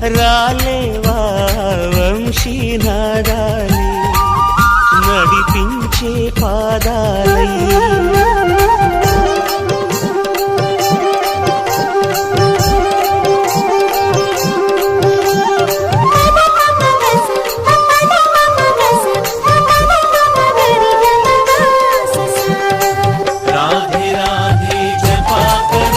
రాలేవా వంశీనాదాలి నడిపించే పాదాలయ్య.